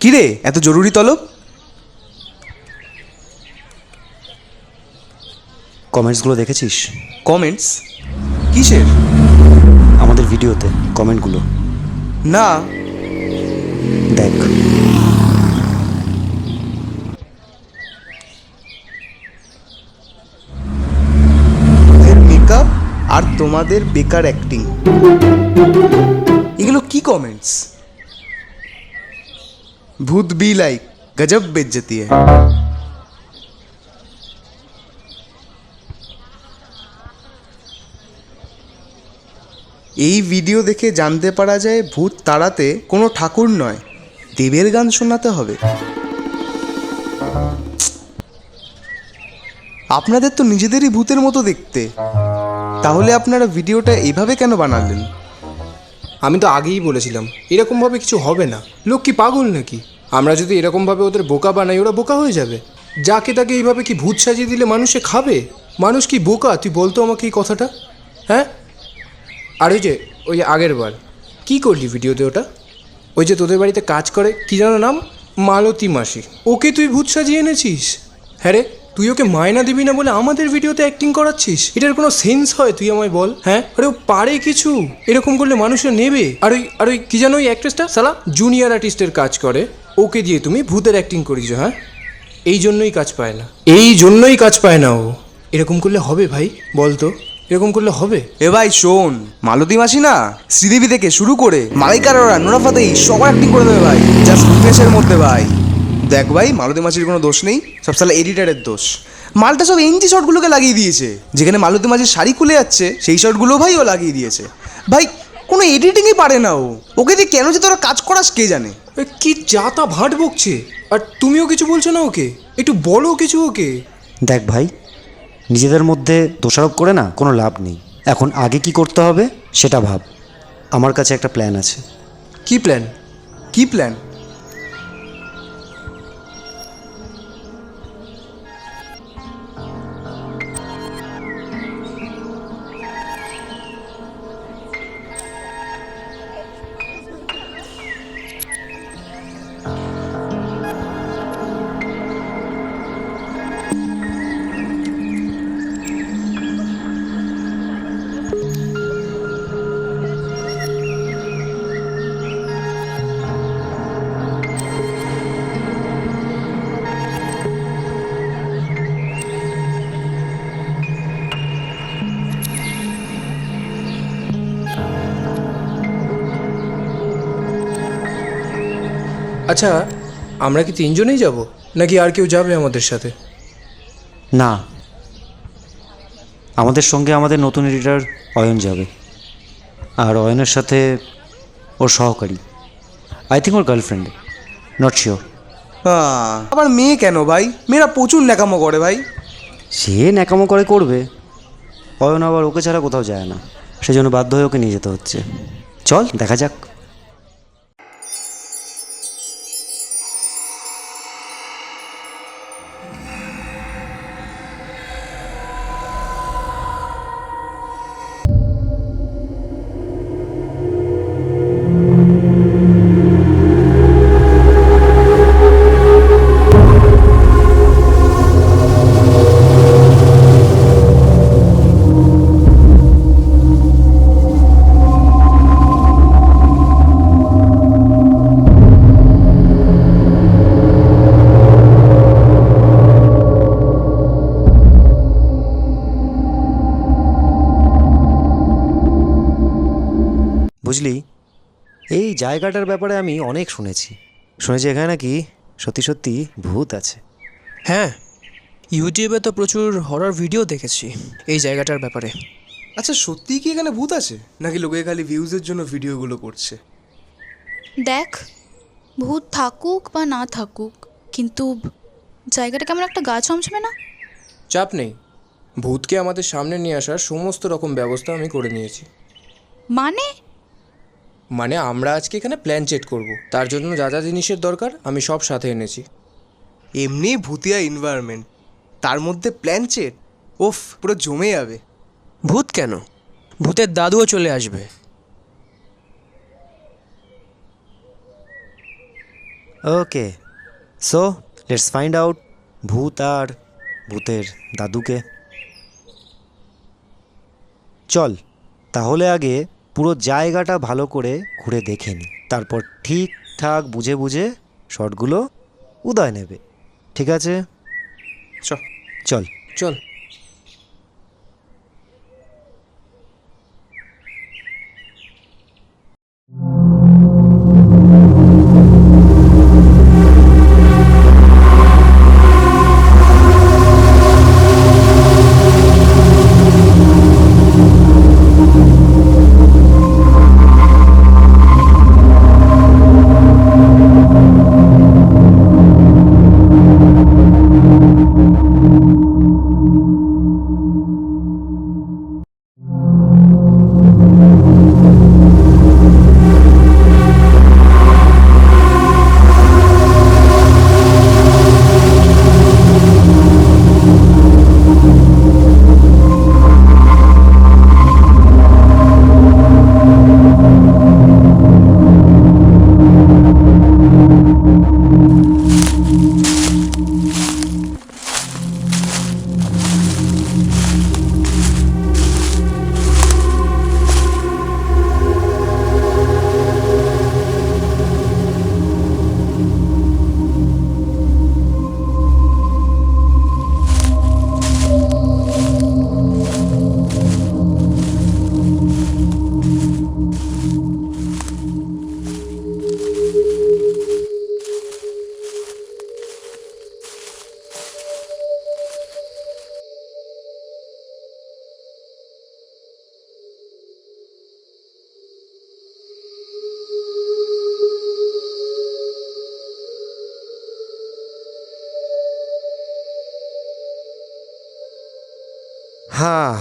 কিরে এত জরুরি তলব? কমেন্টসগুলো দেখেছিস? কমেন্টস? কিসের? আমাদের ভিডিওতে কমেন্টগুলো। না। দেখ। মেকআপ আর তোমাদের বেকার অ্যাক্টিং এগুলো কি কমেন্টস? ভূত বি লাইক, গজব বেজ্জতি है এই ভিডিও দেখে জানতে পারা যায় ভূত তাড়াতে কোনো ঠাকুর নয়, দেবের গান শোনাতে হবে। আপনাদের তো নিজেদেরই ভূতের মতো দেখতে। তাহলে আপনারা ভিডিওটা এইভাবে কেন বানালেন? আমি তো আগেই বলেছিলাম, এরকমভাবে কিছু হবে না। লোক কি পাগল নাকি? আমরা যদি এরকমভাবে ওদের বোকা বানাই, ওরা বোকা হয়ে যাবে। যাকে তাকে এইভাবে কি ভূত সাজিয়ে দিলে মানুষে খাবে? মানুষ কি বোকা? তুই বলতো আমাকে এই কথাটা। হ্যাঁ? আর ওই যে ওই যে আগের বার। কী করলি ভিডিওতে ওটা? ওই যে তোদের বাড়িতে কাজ করে, কি যেন নাম? মালতী মাসি। ওকে তুই ভূত সাজিয়ে এনেছিস? হ্যাঁ রে, তুই ওকে মায়না দিবি না বলে আমাদের ভিডিওতে অ্যাক্টিং করাচ্ছিস? এটার কোনো সেন্স হয়, তুই আমায় বল হ্যাঁ? আরে ও পারে কিছু। এরকম করলে মানুষরা নেবে। আর ওই আর ওই কী যেন ওই অ্যাক্ট্রেসটা সালা জুনিয়র আর্টিস্টের কাজ করে। ওকে দিয়ে তুমি ভূতের অ্যাক্টিং করিস হ্যাঁ? এই জন্যই কাজ পায় না। এই জন্যই কাজ পায় না ও। এরকম করলে হবে ভাই বল তো। এরকম করলে হবে? এ ভাই শোন মালতী মাসি না শ্রীদেবী থেকে শুরু করে মালাইকার ওরা নোরা ফাতেই সবার অ্যাক্টিং করে দেবে ভাই। জাস্ট উইকনেসের মধ্যে ভাই। দেখ ভাই মালতী মাসির কোনো দোষ নেই সব সালা এডিটারের দোষ। মালটা সব এনজি শটগুলোকে লাগিয়ে দিয়েছে। যেখানে মালতী মাসির শাড়ি খুলে যাচ্ছে সেই শটগুলো ভাই ও লাগিয়ে দিয়েছে। ভাই কোনো এডিটিংই পারে না ও। ওকে দিয়ে কেন যে তোরা কাজ করাস কে জানে? এ, যা তা ভাট বকছে? আর তুমিও কিছু বলছো না ওকে? একটু বলো কিছু ওকে। দেখ ভাই নিজেদের মধ্যে দোষারোপ করে না কোনো লাভ নেই। এখন আগে কি করতে হবে সেটা ভাব। আমার কাছে একটা প্ল্যান আছে। কি প্ল্যান কি প্ল্যান আচ্ছা আমরা কি তিনজনেই যাব? নাকি আর কেউ যাবে আমাদের সাথে? না। আমাদের সঙ্গে আমাদের নতুন এডিটার অয়ন যাবে। আর অয়নের সাথে ওর সহকারী। আই থিঙ্ক ওর গার্লফ্রেন্ড নট শিওর আবার মেয়ে কেন ভাই? মেয়েরা প্রচুর ন্যাকামো করে ভাই। সে ন্যাকামো করে করবে। অয়ন আবার ওকে ছাড়া কোথাও যায় না। সেজন্য বাধ্য হয়ে ওকে নিয়ে যেতে হচ্ছে। চল দেখা যাক। জায়গাটার ব্যাপারে আমি অনেক শুনেছি। শুনেছি এখানে নাকি সত্যি সত্যি ভূত আছে। হ্যাঁ ইউটিউবে তো প্রচুর হরর ভিডিও দেখেছি এই জায়গাটার ব্যাপারে। আচ্ছা সত্যিই কি এখানে ভূত আছে? নাকি লোকে খালি ভিউজের জন্য ভিডিওগুলো করছে? দেখ ভূত থাকুক বা না থাকুক কিন্তু জায়গাটা কেমন একটা গা ছমছমে না? চাপ নেই। ভূতকে আমাদের সামনে নিয়ে আসার সমস্ত রকম ব্যবস্থা আমি করে নিয়েছি। মানে? মানে আমরা আজকে এখানে প্ল্যান চেট করব। তার জন্য যা যা জিনিসের দরকার আমি সব সাথে এনেছি। এমনি ভূতিয়া এনভায়রনমেন্ট তার মধ্যে প্ল্যান চেট ওফ পুরো জমে যাবে। ভূত কেন? ভূতের দাদুও চলে আসবে। Okay so let's find out ভূত আর ভূতের দাদুকে। চল তাহলে আগে পুরো জায়গাটা ভালো করে ঘুরে দেখে নিই তারপর ঠিকঠাক বুঝে বুঝে শটগুলো উদয় নেবে। ঠিক আছে? চল। চল। হ্যাঁ।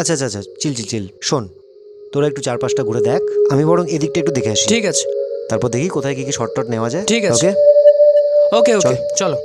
আচ্ছা আচ্ছা আচ্ছা চিল চিল চিল শোন তোরা একটু চারপাশটা ঘুরে দেখ আমি বরং এদিকটা একটু দেখে আসি। ঠিক আছে। তারপর দেখি কোথায় কি কি শর্ট টট নেওয়া যায় ঠিক আছে। ওকে? ওকে ওকে চলো।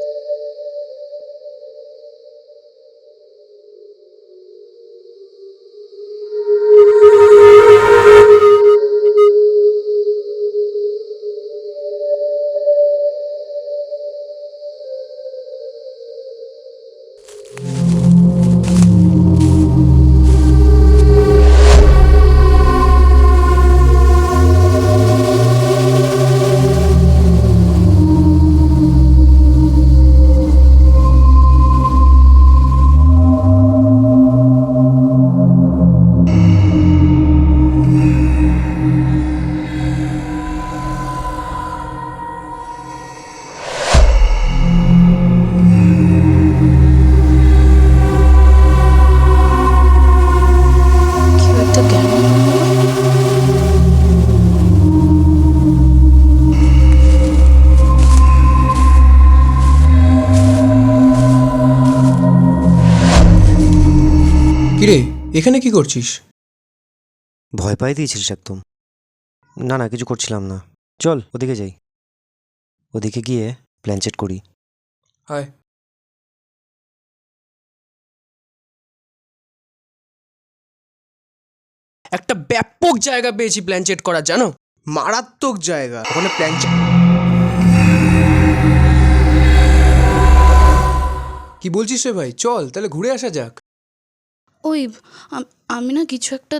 এখানে কি করছিস? ভয় পাই দিয়েছিস একদম। না না কিছু করছিলাম না। চল ওদিকে যাই। ওদিকে গিয়ে প্ল্যানচেট করি। হায়। একটা ব্যাপক জায়গা পেয়েছি প্ল্যানচেট করার জানো? মারাত্মক জায়গা। ওখানে প্ল্যানচেট কি বলছিস রে ভাই? চল তাহলে ঘুরে আসা যাক। ওই আম- আমি না কিছু একটা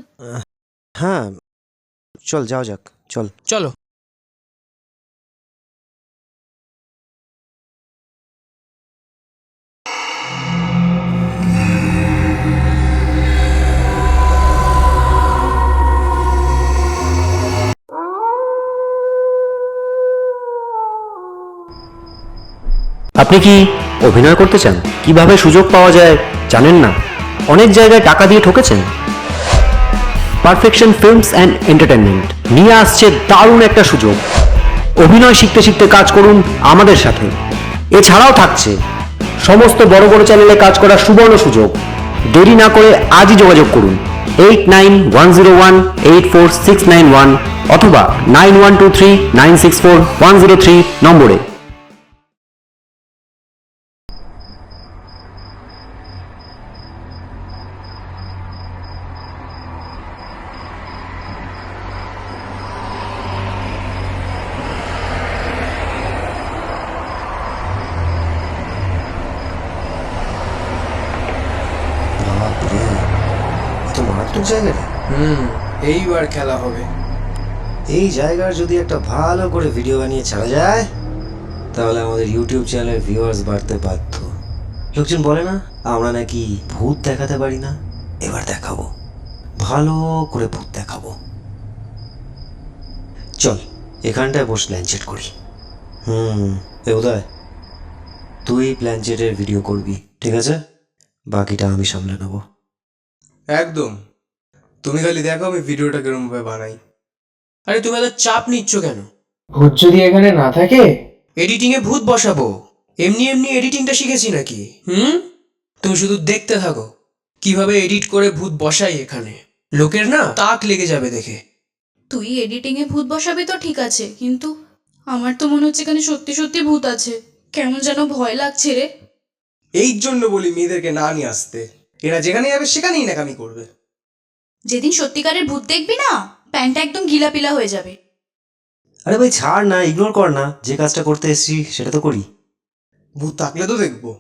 হ্যাঁ চল যাও যাক চল। চলো। আপনি কি অভিনয় করতে চান? কীভাবে সুযোগ পাওয়া যায় জানেন না? অনেক জায়গায় টাকা দিয়ে ঠকেছেন। পারফেকশন ফিল্মস অ্যান্ড এন্টারটেনমেন্ট নিয়ে আসছে দারুণ একটা সুযোগ। অভিনয় শিখতে শিখতে কাজ করুন আমাদের সাথে। এছাড়াও থাকছে সমস্ত বড় বড় চ্যানেলে কাজ করার সুবর্ণ সুযোগ। দেরি না করে আজই যোগাযোগ করুন। Eight nine one zero one eight four six nine one অথবা nine one two three nine six four one zero three নম্বরে বাপরে এত মারাত্মক জায়গা রে। হুম এইবার খেলা হবে। এই জায়গার যদি একটা ভালো করে ভিডিও বানিয়ে ছাড়া যায়, তাহলে আমাদের ইউটিউব চ্যানেলের ভিউয়ার্স বাড়তে বাধ্য। লোকজন বলে না, আমরা নাকি ভূত দেখাতে পারি না? এবার দেখাবো। ভালো করে ভূত দেখাবো। চল, এখানটায় বস প্ল্যানচেট করি। হুম, এ উদয় তুই প্ল্যানচেটের ভিডিও করবি, ঠিক আছে? বাকিটা আমি সামলে নেব। একদম। তুমি খালি দেখো আমি ভিডিওটা কিরম ভাবে বানাই। আরে তুমি এত চাপ নিচ্ছ কেন? ভূত যদি এখানে না থাকে? এডিটিং এ ভূত বসাবো। এমনি এমনি এডিটিংটা শিখেছি নাকি? হুম? তুমি শুধু দেখতে থাকো। কীভাবে এডিট করে ভূত বসাই এখানে? লোকের না তাক লেগে যাবে দেখে। তুই এডিটিংয়ে ভূত বসাবি তো ঠিক আছে কিন্তু আমার তো মনে হচ্ছে এখানে সত্যি সত্যি ভূত আছে। কেমন যেন ভয় লাগছে রে। এই জন্য বলি মেয়েদেরকে না নিয়ে আসতে। এরা যেখানে যাবে সেখানেই নাকামি করবে। যেদিন সত্যিকারের ভূত দেখবি না প্যান্টটা একদম গিলাপিলা হয়ে যাবে। আরে ভাই ছাড় না ইগনোর কর না যে কাজটা করতে এসেছি সেটা তো করি। ভূত থাকলে তো দেখব।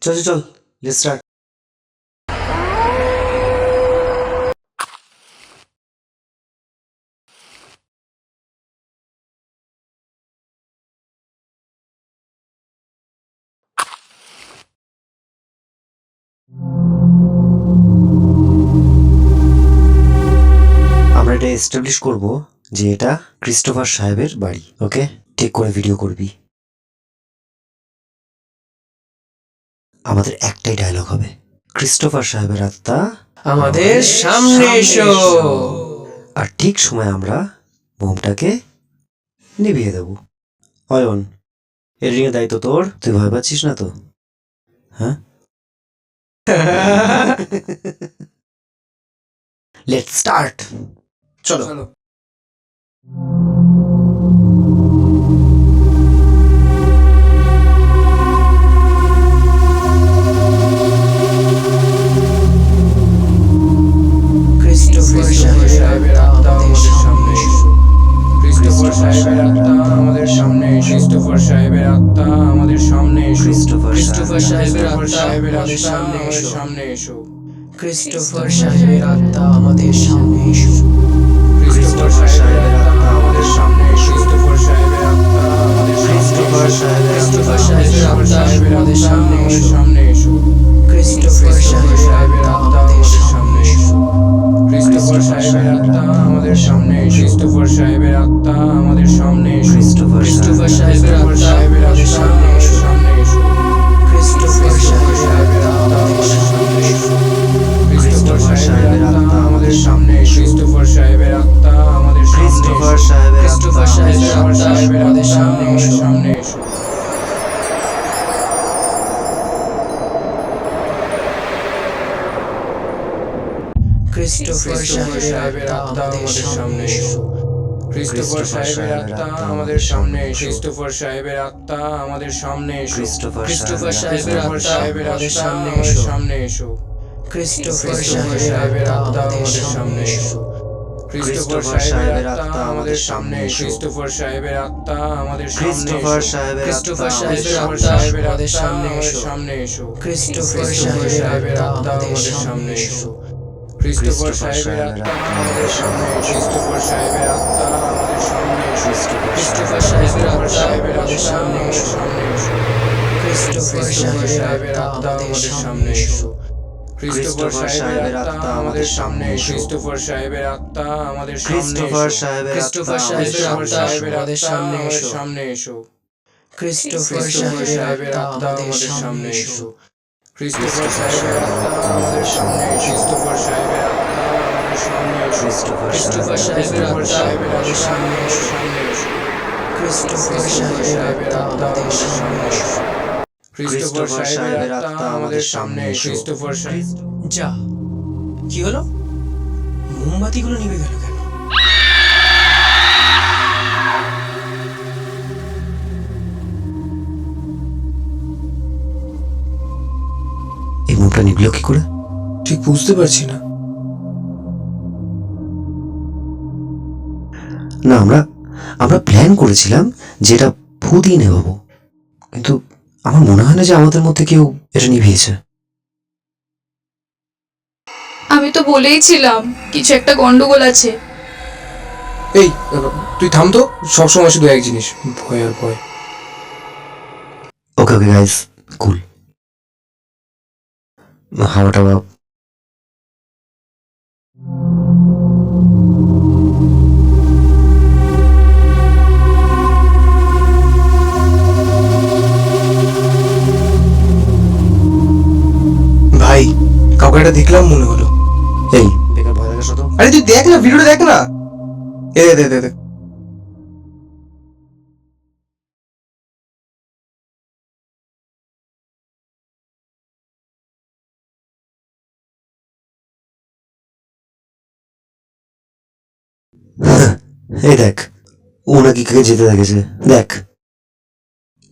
চল চল, চল লেটস স্টার্ট এস্টাবলিশ করব যে এটা ক্রিস্টোফার সাহেবের বাড়ি ওকে ঠিক করে ভিডিও করবি। আমাদের একটাই ডায়লগ হবে। ক্রিস্টোফার সাহেবের আত্মা আমাদের সামনে এসো। আর ঠিক সময় আমরা বোমটাকে নিভিয়ে দেব। অয়ন এর দায়িত্ব তোর। তুই ভয় পাচ্ছিস না তো? হ্যাঁ? লেট স্টার্ট চলো। আমাদের সামনে এসো। ক্রিস্টোফার সাহেবের আত্মা আমাদের সামনে ক্রিস্টোফার সাহেবের আত্মা আমাদের সামনে ক্রিস্টোফার ক্রিস্টোফার সাহেবের আমাদের সামনে এসো। সামনে এসো। ক্রিস্টোফার সাহেবের আত্মা আমাদের সামনে এসো। ক্রিস্টোফার সাহেবের আত্মা আমাদের সামনে ক্রিস্টোফার সাহেবের আত্মা আমাদের ক্রিস্টোফার সাহেবের ক্রিস্টোফার সাহেবের আত্মা আমাদের সামনে সামনে ক্রিস্টোফার সাহেবের আত্মা আমাদের সামনে ক্রিস্টোফার সাহেবের আত্মা আমাদের সামনে ক্রিস্টোফার সাহেবের আত্মা আমাদের সামনে ক্রিস্টোফার সাহেবের আত্মা আমাদের সামনে ক্রিস্টোফার সাহেবের আত্মা আমাদের সামনে এসো। ক্রিস্টোফার সাহেবের আত্মা আমাদের সামনে ক্রিস্টোফার সাহেবের আত্মা আমাদের সামনে ক্রিস্টোফার ক্রিস্টোফার সাহেবের আত্মা আমাদের সামনে এসো। সামনে এসো। ক্রিস্টোফার সাহেবের আত্মা আমাদের সামনে সামনে এসো। এসো। ক্রিস্টোফার সাহেবের আত্মা আমাদের সামনে ক্রিস্টোফার সাহেবের আত্মা আমাদের সাহেবের ক্রিস্টোফার সাহেবের আত্মা আমাদের সামনে এসো। সামনে এসো। ক্রিস্টোফার সাহেবের আত্মা আমাদের সামনে সামনে এসো। এসো ক্রিস্টোফার সাহেবের আত্মা আমাদের সামনে ক্রিস্টোফার সাহেবের আত্মা আমাদের সামনে ক্রিস্টোফার সাহেবের আত্মা আমাদের সামনে ক্রিস্টোফার সাহেবের আত্মা আমাদের সামনে এসো ক্রিস্টোফার সাহেবের আত্মা আমাদের সামনে ক্রিস্টোফার সাহেবের আত্মা আমাদের সামনে ক্রিস্টোফার সাহেবের ক্রিস্টোফার সাহেবের আমাদের সামনে এসো। সামনে এসো ক্রিস্টোফার সাহেবের আত্মা আমাদের সামনে এসো ক্রিস্টোফার সাহেবের আত্মা আমাদের সামনে ক্রিস্টোফার সাহেবের আত্মা আমাদের সামনে এসো ক্রিস্টোফার ক্রিস্টোফার সাহেবের ক্রিস্টোফার আত্মা সাহেবের আমাদের আত্মা সামনে আমাদের এসো সামনে এসো ক্রিস্টোফার সাহেবের আত্মা আমাদের সামনে ক্রিস্টোফার ক্রিস্টোফার সাহেবের আত্মা আমাদের সামনে এসো ক্রিস্টোফার যা। কি হলো? মোমবাতিগুলো নিভে গেল কেন? এই মুখটা নিবলো কি করে? ঠিক বুঝতে পারছি না। না আমরা আমরা প্ল্যান করেছিলাম যে এটা ভূতই নেবাবো কিন্তু আমার মনে হয় না যে আমাদের মধ্যে কেউ এটা নিভিয়েছে। আমি তো বলেইছিলাম কিছু একটা গন্ডগোল আছে। এই তুই থাম তো সবসময় শুধু এক জিনিস ভয় আর ভয়। ওকে ওকে গাইস কুল হাওয়া টাওয়া ভাই কাউকে একটা দেখলাম মনে হলো। এই। আরে তুই দেখ না ভিডিওটা দেখ না। এ দে দে দে। এই দেখ ও নাকি কাকে যেতে দেখেছে দেখ।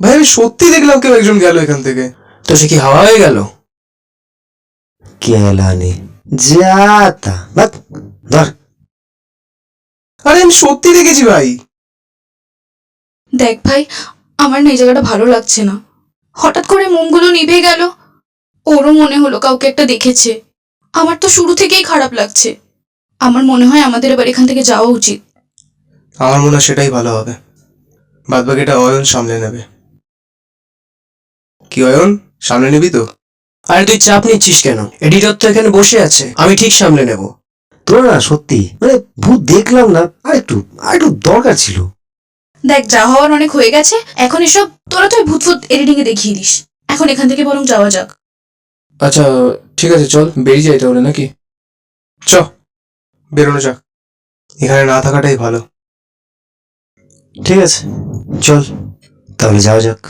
ভাই আমি সত্যি দেখলাম কেউ একজন গেল এখান থেকে। তো সে কি হাওয়া হয়ে গেল? কেলানি যাতা বাট ধর। আরে আমি সত্যি দেখেছি ভাই। দেখ ভাই আমার না এই জায়গাটা ভালো লাগছে না। হঠাৎ করে মোমগুলো নিভে গেল। ওরও মনে হলো কাউকে একটা দেখেছে। আমার তো শুরু থেকেই খারাপ লাগছে। আমার মনে হয় আমাদের এবার এখান থেকে যাওয়া উচিত। আমার মনে হয় সেটাই ভালো হবে। বাদ বাকিটা অয়ন সামলে নেবে। কি অয়ন? সামলে নিবি তো? আরে তুই চাপ নিচ্ছিস কেন? এডিটর তো এখানে বসে আছে। আমি ঠিক সামলে নেব। তোর না সত্যি মানে ভূত দেখলাম না আর একটু আর একটু দরকার ছিল। দেখ যা হওয়ার অনেক হয়ে গেছে এখন এসব তোরা তো ভূত ফুত এডিটিং এ দেখিয়ে দিস। এখন এখান থেকে বরং যাওয়া যাক। আচ্ছা ঠিক আছে চল বেরিয়ে যাই তাহলে নাকি? চ বেরোনো যাক। এখানে না থাকাটাই ভালো। ঠিক আছে চল তাহলে যাওয়া যাক।